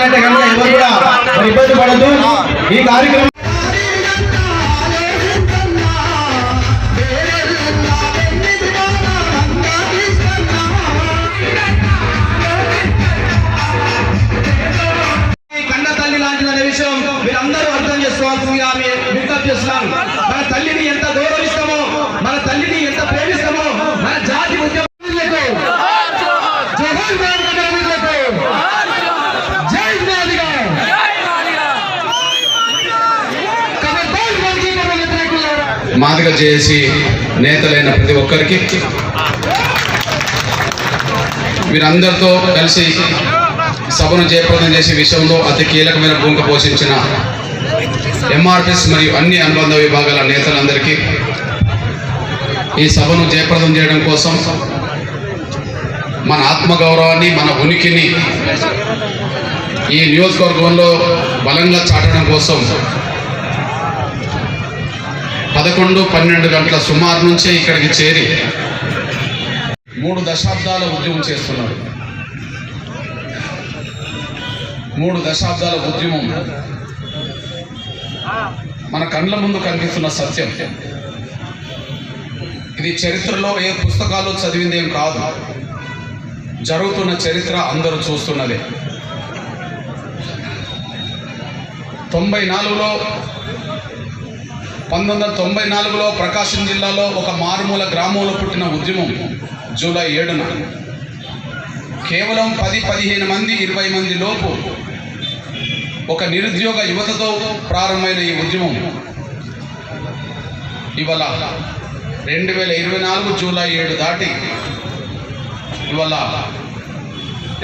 కనుక ఎవరు కూడా ఇబ్బంది పడద్దు. ఈ కార్యక్రమం మాదిగ చేసి నేతలైన ప్రతి ఒక్కరికి మీరందరితో కలిసి సభను జయప్రదం చేసే విషయంలో అతి కీలకమైన భూమిక పోషించిన ఎంఆర్పిఎస్ మరియు అన్ని అనుబంధ విభాగాల నేతలందరికీ ఈ సభను జయప్రదం చేయడం కోసం మన ఆత్మగౌరవాన్ని మన ఉనికిని ఈ నియోజకవర్గంలో బలంగా చాటడం కోసం పదకొండు పన్నెండు గంటల సుమారు నుంచే ఇక్కడికి చేరి మూడు దశాబ్దాల ఉద్యమం చేస్తున్నారు. మూడు దశాబ్దాల ఉద్యమం. మన కండ్ల ముందు కనిపిస్తున్న సత్యం. ఇది చరిత్రలో ఏ పుస్తకాలు చదివిందేం కాదు. జరుగుతున్న చరిత్ర అందరూ చూస్తున్నదే. తొంభై నాలుగులో పంతొమ్మిది వందల తొంభై నాలుగులో ప్రకాశం జిల్లాలో ఒక మారుమూల గ్రామంలో పుట్టిన ఉద్యమం జూలై ఏడున. కేవలం పది పదిహేను మంది ఇరవై మంది లోపు ఒక నిరుద్యోగ యువతతో ప్రారంభమైన ఈ ఉద్యమం ఇవాళ రెండు వేల ఇరవై నాలుగు జూలై ఏడు దాటి ఇవాళ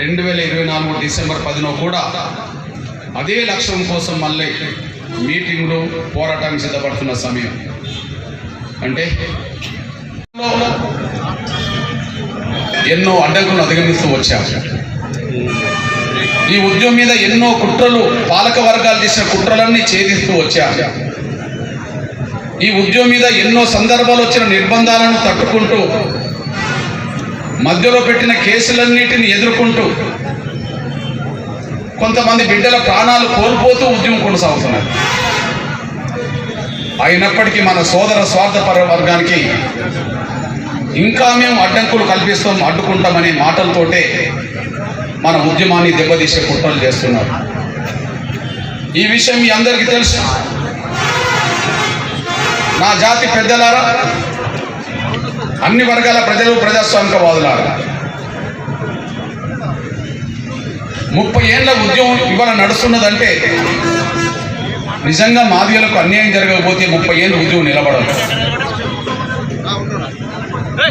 రెండు వేల ఇరవై నాలుగు డిసెంబర్ పదిలో కూడా అదే లక్ష్యం కోసం మళ్ళీ మీటింగ్లు పోరాటానికి సిద్ధపడుతున్న సమయం. అంటే ఎన్నో అడ్డంకులను అధిగమిస్తూ వచ్చారు. ఈ ఉద్యమం మీద ఎన్నో కుట్రలు పాలక వర్గాలు చేసిన కుట్రలన్నీ ఛేదిస్తూ వచ్చారు. ఈ ఉద్యమం మీద ఎన్నో సందర్భాలు వచ్చిన నిర్బంధాలను తట్టుకుంటూ మధ్యలో పెట్టిన కేసులన్నిటిని ఎదుర్కొంటూ కొంతమంది బిడ్డల ప్రాణాలు కోల్పోతూ ఉద్యమం కొనసాగుతున్నారు. అయినప్పటికీ మన సోదర స్వార్థపర వర్గానికి ఇంకా మేము అడ్డంకులు కల్పిస్తాం అడ్డుకుంటామనే మాటలతోటే మన ఉద్యమాన్ని దెబ్బతీసే కుట్రలు చేస్తున్నారు. ఈ విషయం మీ అందరికీ తెలుసు. నా జాతి పెద్దలారా అన్ని వర్గాల ప్రజలు ప్రజాస్వామికవాదులారా. ముప్పై ఏళ్ళ ఉద్యమం ఇవాళ నడుస్తున్నదంటే నిజంగా మాదిగలకు అన్యాయం జరగకపోతే ముప్పై ఏళ్ళ ఉద్యమం నిలబడదు.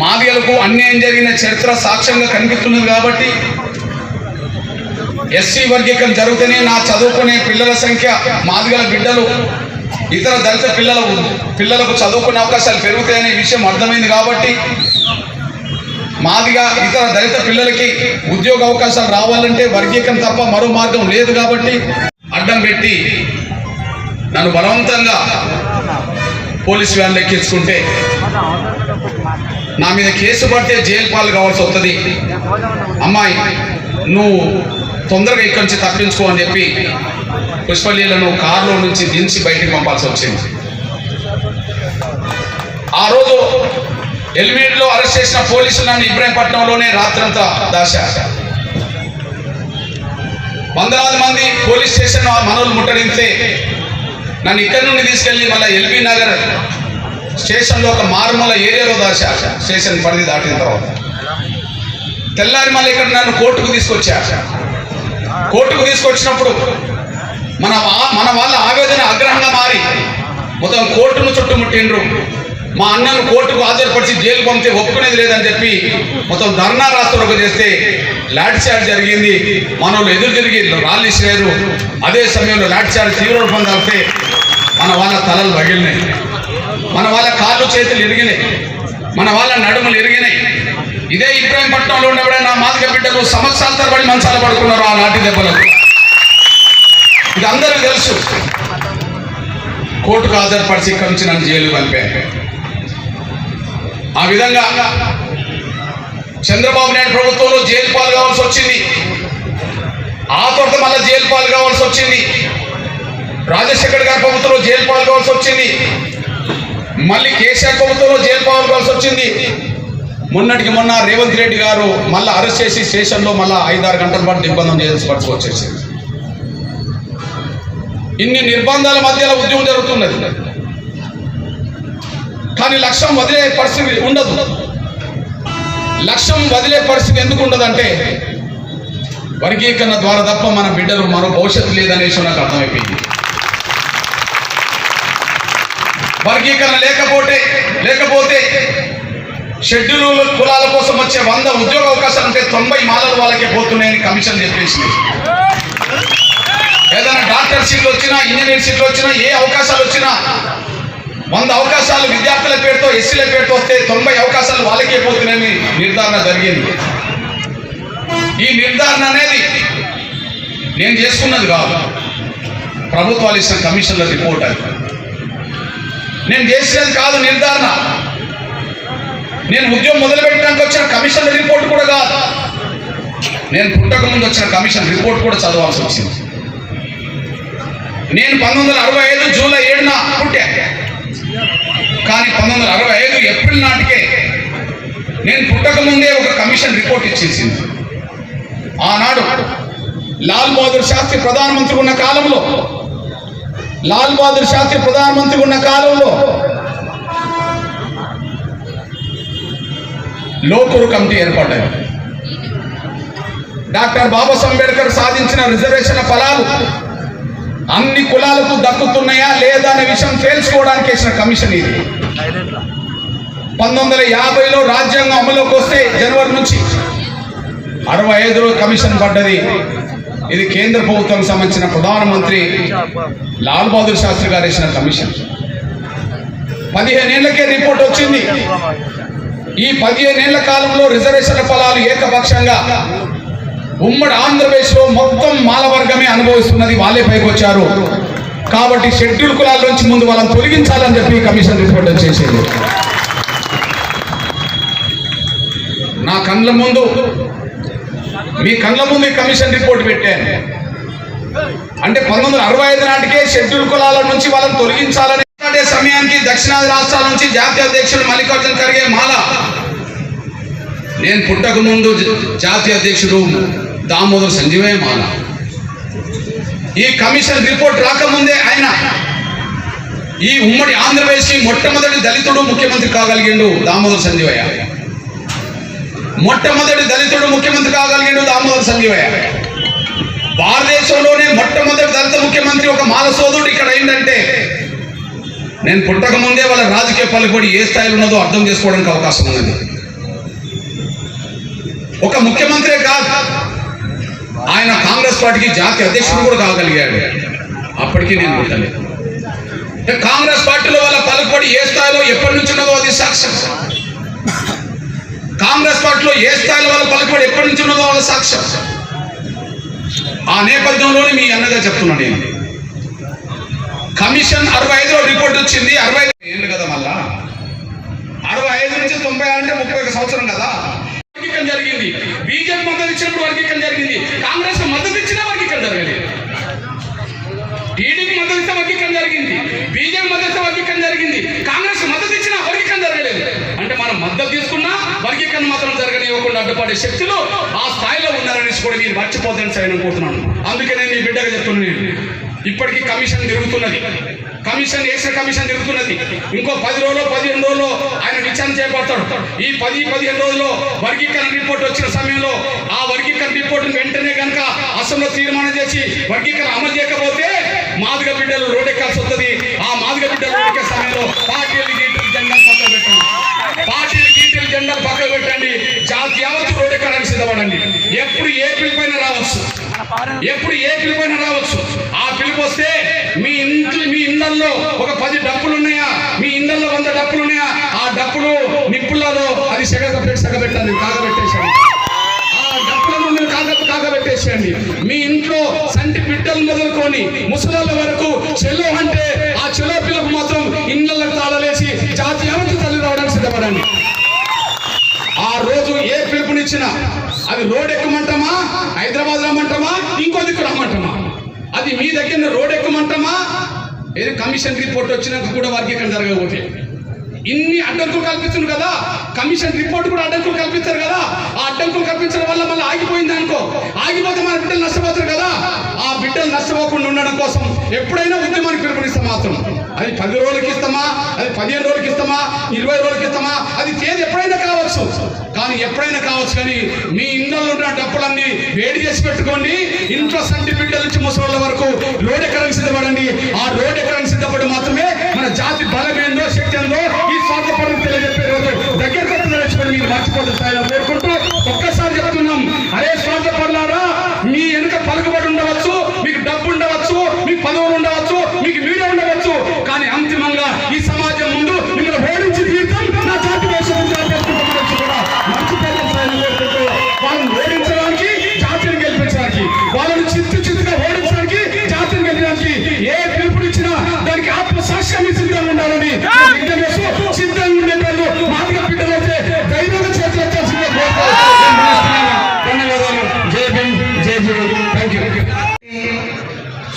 మాదిగలకు అన్యాయం జరిగిన చరిత్ర సాక్ష్యంగా కనిపిస్తున్నది కాబట్టి ఎస్సీ వర్గీకరణ జరిగితేనే నా చదువుకునే పిల్లల సంఖ్య మాదిగల బిడ్డలు ఇతర దళిత పిల్లల పిల్లలకు చదువుకునే అవకాశాలు పెరుగుతాయనే విషయం అర్థమైంది కాబట్టి మాదిగా ఇతర దళిత పిల్లలకి ఉద్యోగ అవకాశాలు రావాలంటే వర్గీకరణ తప్ప మరో మార్గం లేదు కాబట్టి అడ్డం పెట్టి నన్ను బలవంతంగా పోలీస్ వ్యాన్లు ఎక్కించుకుంటే నా మీద కేసు పడితే జైలు పాలు కావాల్సి వస్తుంది. అమ్మాయి నువ్వు తొందరగా ఇక్కడి నుంచి తప్పించుకో అని చెప్పి పుష్పలీలను కారులో నుంచి దించి బయటికి పంపాల్సి వచ్చింది. ఆ రోజు ఎల్మేడ్లో అరెస్ట్ చేసిన పోలీసులు నన్ను ఇబ్రాహీంపట్నంలోనే రాత్రంతా దాశారు వందలాది మంది పోలీస్ స్టేషన్ మనోళ్ళు ముట్టడిస్తే నన్ను ఇక్కడి నుండి తీసుకెళ్ళి మళ్ళీ ఎల్బీ నగర్ స్టేషన్లో ఒక మారుమూల ఏరియాలో దాచారు. స్టేషన్ పరిధి దాటిన తర్వాత. తెల్లారి మళ్ళీ ఇక్కడ నన్ను కోర్టుకు తీసుకొచ్చారు. కోర్టుకు తీసుకొచ్చినప్పుడు మన మన వాళ్ళ ఆవేదన ఆగ్రహంగా మారి మొత్తం కోర్టును చుట్టుముట్టిండ్రు. మా అన్నను కోర్టుకు హాజరుపరిచి జైలు పంపితే ఒప్పుకునేది లేదని చెప్పి మొత్తం ధర్నా రాస్తూ చేస్తే లాఠీ చార్జ్ జరిగింది. మన వాళ్ళు ఎదురు తిరిగి రాళ్ళు ఇసిరారు అదే సమయంలో లాఠీ చార్జ్ తీవ్ర రూపం మన వాళ్ళ తలలు పగిలినాయి. మన వాళ్ళ కాళ్ళు చేతులు ఇరిగినాయి. మన వాళ్ళ నడుములు ఇరిగినాయి. ఇదే ఇబ్రాహీంపట్నంలో ఉన్నప్పుడే నా మాదిక బిడ్డలు సంవత్సరాల తరబడి మంచాల పడుకున్నారు ఆ నాటి దెబ్బలకు ఇది అందరికీ తెలుసు. కోర్టుకు హాజరుపరిచి ఇక్కడి నుంచి నన్ను జైలు పంపాను ఆ విధంగా చంద్రబాబు నాయుడు ప్రభుత్వంలో జైలు పాలు కావాల్సి వచ్చింది. ఆ తర్వాత మళ్ళీ జైలు పాలు కావాల్సి వచ్చింది. రాజశేఖర్ గారి ప్రభుత్వంలో జైలు పాలు కావాల్సి వచ్చింది. మళ్ళీ కేసీఆర్ ప్రభుత్వంలో జైలు పాలు కావాల్సి వచ్చింది. మొన్నటికి మొన్న రేవంత్ రెడ్డి గారు మళ్ళీ అరెస్ట్ చేసి స్టేషన్లో మళ్ళీ ఐదారు గంటల పాటు నిర్బంధం చేయాల్సి పరిస్థితి వచ్చేసింది. ఇన్ని నిర్బంధాల మధ్యలో ఉద్యమం జరుగుతున్నది. కానీ లక్ష్యం వదిలే పరిస్థితి ఉండదు. లక్ష్యం వదిలే పరిస్థితి ఎందుకు ఉండదంటే వర్గీకరణ ద్వారా తప్ప మన బిడ్డలు మరో భవిష్యత్తు లేదనేసి నాకు అర్థమైపోయింది. వర్గీకరణ లేకపోతే లేకపోతే షెడ్యూల్ కులాల కోసం వచ్చే వంద ఉద్యోగ అవకాశాలు ఉంటే తొంభై మాలలు వాళ్ళకే పోతున్నాయని కమిషన్ చెప్పేసింది. ఏదైనా డాక్టర్ సీట్లు వచ్చినా ఇంజనీర్ సీట్లు వచ్చినా ఏ అవకాశాలు వచ్చినా వంద అవకాశాలు విద్యార్థులు పేరుతో ఎస్సీల పేరుతో వస్తే తొంభై అవకాశాలు వాళ్ళకే పోతున్నాయని నిర్ధారణ జరిగింది. ఈ నిర్ధారణ అనేది నేను చేసుకున్నది కాదు. ప్రభుత్వాలు ఇచ్చిన కమిషన్ల రిపోర్ట్ అది. నేను చేసినది కాదు నిర్ధారణ. నేను ఉద్యోగం మొదలు పెట్టడానికి వచ్చిన కమిషన్ రిపోర్ట్ కూడా కాదు. నేను పుట్టక ముందు వచ్చిన కమిషన్ రిపోర్ట్ కూడా చదవాల్సి వచ్చింది. నేను పంతొమ్మిది వందల అరవై ఐదు జూలై ఏడున పుట్టా. కానీ పంతొమ్మిది వందల అరవై ఐదు ఏప్రిల్ నాటికే నేను పుట్టక ముందే ఒక కమిషన్ రిపోర్ట్ ఇచ్చేసింది. ఆనాడు లాల్ బహదూర్ శాస్త్రి ప్రధానమంత్రి ఉన్న కాలంలో లాల్ బహదూర్ శాస్త్రి ప్రధానమంత్రి ఉన్న కాలంలో లోకూరు కమిటీ ఏర్పడ్డాయి. డాక్టర్ బాబాసాహెబ్ అంబేద్కర్ సాధించిన రిజర్వేషన్ ఫలాలు అన్ని కులాలకు దక్కుతున్నాయా లేదా అనే విషయం తేల్చుకోవడానికి వేసిన కమిషన్ ఇది. పంతొమ్మిది వందల యాభైలో రాజ్యాంగం అమలులోకి వస్తే జనవరి నుంచి అరవై ఐదులో కమిషన్ పడ్డది. ఇది కేంద్ర ప్రభుత్వం సంబంధించిన ప్రధానమంత్రి లాల్ బహదూర్ శాస్త్రి గారు వేసిన కమిషన్. పదిహేనేళ్ళకే రిపోర్ట్ వచ్చింది. ఈ పదిహేనేళ్ళ కాలంలో రిజర్వేషన్ల ఫలాలు ఏకపక్షంగా ఉమ్మడి ఆంధ్రప్రదేశ్లో మొత్తం మాల వర్గమే అనుభవిస్తున్నది వాళ్ళే పైకి వచ్చారు. కాబట్టి షెడ్యూల్ కులాల నుంచి ముందు వాళ్ళని తొలగించాలని చెప్పి కమిషన్ రిపోర్ట్ వచ్చేసింది. నా కండ్ల ముందు మీ కండ్ల ముందు ఈ కమిషన్ రిపోర్ట్ పెట్టాను. అంటే పంతొమ్మిది వందల అరవై ఐదు నాటికే షెడ్యూల్ కులాల నుంచి వాళ్ళని తొలగించాలని మాట్లాడే సమయానికి దక్షిణాది రాష్ట్రాల నుంచి జాతీయ అధ్యక్షుడు మల్లికార్జున ఖర్గే మాల. నేను పుట్టక ముందు జాతీయ అధ్యక్షుడు దామోదర్ సంజీవయ్య మాల. ఈ కమిషన్ రిపోర్ట్ రాకముందే ఆయన ఈ ఉమ్మడి ఆంధ్రప్రదేశ్కి మొట్టమొదటి దళితుడు ముఖ్యమంత్రి కాగలిగిండు దామోదర్ సంజీవయ్య. మొట్టమొదటి దళితుడు ముఖ్యమంత్రి కాగలిగిండు దామోదర్ సంజీవయ్య. భారతదేశంలోనే మొట్టమొదటి దళిత ముఖ్యమంత్రి ఒక మాల సోదరుడు ఇక్కడ ఏంటంటే నేను పుట్టక ముందే వాళ్ళ రాజకీయ పలుకుబడి ఏ స్థాయిలో ఉన్నదో అర్థం చేసుకోవడానికి అవకాశం ఉన్నది. ఒక ముఖ్యమంత్రి కాదు ఆయన కాంగ్రెస్ పార్టీకి జాతీయ అధ్యక్షుడు కూడా కాగలిగాడు. అప్పటికీ నేను పుట్టలేదు కాంగ్రెస్ పార్టీలో వాళ్ళ పలుకుబడి ఏ స్థాయిలో ఎప్పటి నుంచి ఉన్నదో అది సాక్ష్యం. కాంగ్రెస్ పార్టీలో ఏ స్థాయిలో వాళ్ళ పలుకుబడి ఎప్పటి నుంచి ఉన్నదో వాళ్ళ సాక్ష్యం. ఆ నేపథ్యంలోనే మీ అన్నగా చెప్తున్నాను నేను. కమిషన్ అరవై ఐదులో రిపోర్ట్ వచ్చింది. అరవై ఐదు ఏళ్ళు కదా మళ్ళా. అరవై ఐదు నుంచి తొంభై అంటే ముప్పై ఒక సంవత్సరం కదా. వర్గీకరణ జరిగింది. బీజేపీ మద్దతు ఇచ్చినప్పుడు వర్గీకరణ జరిగింది. కాంగ్రెస్ మద్దతు ఇచ్చినా వర్గీకరణ జరగలేదు. టీడీపీ మద్దతు ఇస్తే వర్గీకరణ జరిగింది. బీజేపీ మద్దతు వర్గీకరణ జరిగింది. కాంగ్రెస్ మద్దతు ఇచ్చినా వర్గీకరణ జరగలేదు. అంటే మనం మద్దతు తీసుకున్నా వర్గీకరణ మాత్రం జరగనివ్వకుండా అడ్డుపడే శక్తులు ఆ స్థాయిలో ఉన్నారనేసి కూడా మీరు మర్చిపోతాను సరే అనుకుంటున్నాను అందుకే నేను మీ బిడ్డగా చెప్తున్నాను నేను. ఇప్పటికీ కమిషన్ తిరుగుతున్నది. కమిషన్ వేసిన కమిషన్ తిరుగుతున్నది. ఇంకో పది రోజులు పదిహేను రోజుల్లో ఆయన విచారణ చేపడతాడు. ఈ పది పదిహేను రోజుల్లో వర్గీకరణ రిపోర్ట్ వచ్చిన సమయంలో ఆ వర్గీకరణ రిపోర్ట్ వెంటనే కనుక అసెంబ్లీలో తీర్మానం చేసి వర్గీకరణ అమలు చేయకపోతే మాదిగ బిడ్డలు రోడెక్కాల్సి వస్తుంది. ఆ మాదిగ బిడ్డలు రోడెక్కే సమయంలో పార్టీలు గీటలు జెండాలు పక్కన పెట్టండి. పార్టీలు గీటలు జెండాలు పక్కన పెట్టండి. జాతి యావత్తు రోడెక్కడానికి సిద్ధపడండి. ఎప్పుడు ఏ పిలుపైన రావచ్చు. ఎప్పుడు ఏ పిలుపైన రావచ్చు. ఆ వస్తే మీ ఇంట్లో మీ ఇళ్ళలో ఒక పది డప్పులు ఉన్నాయా మీ ఇళ్ళలో వంద డప్పులు ఉన్నాయా ఆ డప్పులు నిప్పులలో అది సెగ సెగబెట్టండి కాగబెట్టేసండి ఆ డప్పులను మీరు కాగ కాగబెట్టేసేయండి. మీ ఇంట్లో సంటి బిడ్డలు మొదలుకొని ముసలాల వరకు చెల్లె అంటే ఆ చెలో పిల్ల ఎక్కడికైనా రోడ్ ఎక్కమంటామా ఏది కమిషన్ రిపోర్ట్ వచ్చినాక కూడా వారికి ఇక్కడ జరగకపోతే. ఇన్ని అడ్డంకులు కల్పిస్తుంది కదా. కమిషన్ రిపోర్ట్ కూడా అడ్డంకులు కల్పిస్తారు కదా. ఆ అడ్డంకులు కల్పించడం వల్ల మళ్ళీ ఆగిపోయింది అనుకో. ఆగిపోతే మన బిడ్డలు నష్టపోతారు. కోసం ఎప్పుడైనా ఉద్యమానికి పిలుపునిస్తాం మాత్రం అది పది రోజులకి ఇస్తామా? అది పదిహేను రోజులకి ఇస్తామా? ఇరవై రోజులకి ఇస్తామా? అది తేదీ ఎప్పుడైనా కావచ్చు. కానీ ఎప్పుడైనా కావచ్చు కానీ మీ ఇళ్ళల్లో ఉన్న డబ్బులన్నీ వేడి చేసి పెట్టుకోండి. ఇంట్లో సంటి బిడ్డల నుంచి ముసలి వరకు రోడ్ ఎక్కడానికి సిద్ధపడండి. ఆ రోడ్ ఎక్కడానికి సిద్ధపడి మాత్రమే మన జాతి బలమేందో శక్తి ఏందో ఈ స్వార్థపరం తెలియజెప్పే రోజు దగ్గరకు మీరు మర్చిపోతుంది స్థాయిలో కోరుకుంటూ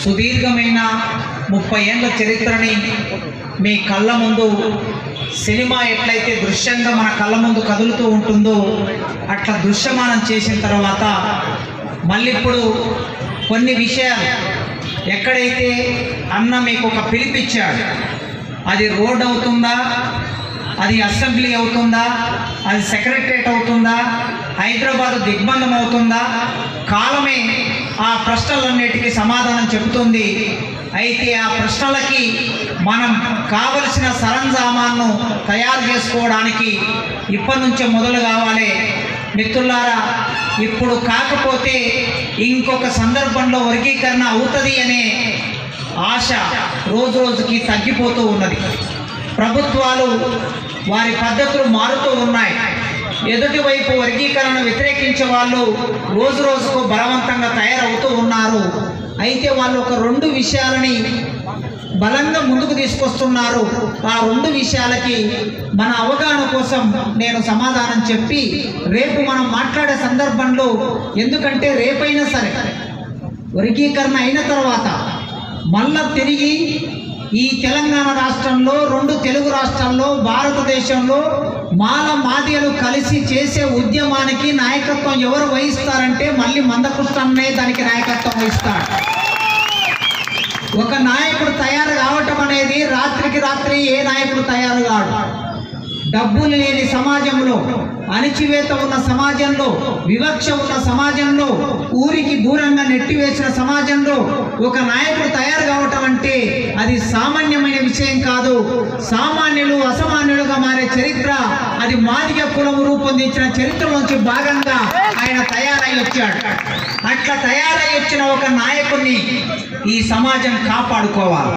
సుదీర్ఘమైన ముప్పై ఏళ్ళ చరిత్రని మీ కళ్ళ ముందు సినిమా ఎట్లయితే దృశ్యంగా మన కళ్ళ ముందు కదులుతూ ఉంటుందో అట్లా దృశ్యమానం చేసిన తర్వాత మళ్ళీ ఇప్పుడు కొన్ని విషయాలు. ఎక్కడైతే అన్న మీకు ఒక పిలిపిచ్చాడు అది రోడ్ అవుతుందా? అది అసెంబ్లీ అవుతుందా? అది సెక్రటరేట్ అవుతుందా? హైదరాబాద్ దిగ్బంధం అవుతుందా కాలమే ఆ ప్రశ్నలన్నిటికీ సమాధానం చెబుతుంది. అయితే ఆ ప్రశ్నలకి మనం కావలసిన సరంజామాన్ను తయారు చేసుకోవడానికి ఇప్పటి నుంచే మొదలు కావాలి. మిత్రులారా ఇప్పుడు కాకపోతే ఇంకొక సందర్భంలో వర్గీకరణ అవుతుంది అనే ఆశ రోజు రోజుకి తగ్గిపోతూ ఉన్నది. ప్రభుత్వాలు వారి పద్ధతులు మారుతూ ఉన్నాయి. ఎదుటి వైపు వర్గీకరణ వ్యతిరేకించే వాళ్ళు రోజు రోజుకు బలవంతంగా తయారవుతూ ఉన్నారు. అయితే వాళ్ళు ఒక రెండు విషయాలని బలంగా ముందుకు తీసుకొస్తున్నారు. ఆ రెండు విషయాలకి మన అవగాహన కోసం నేను సమాధానం చెప్పి రేపు మనం మాట్లాడే సందర్భంలో ఎందుకంటే రేపైనా సరే వర్గీకరణ అయిన తర్వాత మళ్ళా తిరిగి ఈ తెలంగాణ రాష్ట్రంలో రెండు తెలుగు రాష్ట్రాల్లో భారతదేశంలో మాల మాదిగలు కలిసి చేసే ఉద్యమానికి నాయకత్వం ఎవరు వహిస్తారంటే మళ్ళీ మందకృష్ణనే దానికి నాయకత్వం వహిస్తాడు. ఒక నాయకుడు తయారు కావటం అనేది రాత్రికి రాత్రి ఏ నాయకుడు తయారు కాడు. డబ్బులు లేని సమాజంలో అణిచివేత ఉన్న సమాజంలో వివక్ష ఉన్న సమాజంలో ఊరికి దూరంగా నెట్టివేసిన సమాజంలో ఒక నాయకుడు తయారు కావటం అంటే అది సామాన్యమైన విషయం కాదు. సామాన్యులు అసామాన్యులుగా మారే చరిత్ర అది మాదిగ కులం రూపొందించిన చరిత్రలోంచి భాగంగా ఆయన తయారై వచ్చాడు. అట్లా తయారై వచ్చిన ఒక నాయకుడిని ఈ సమాజం కాపాడుకోవాలి.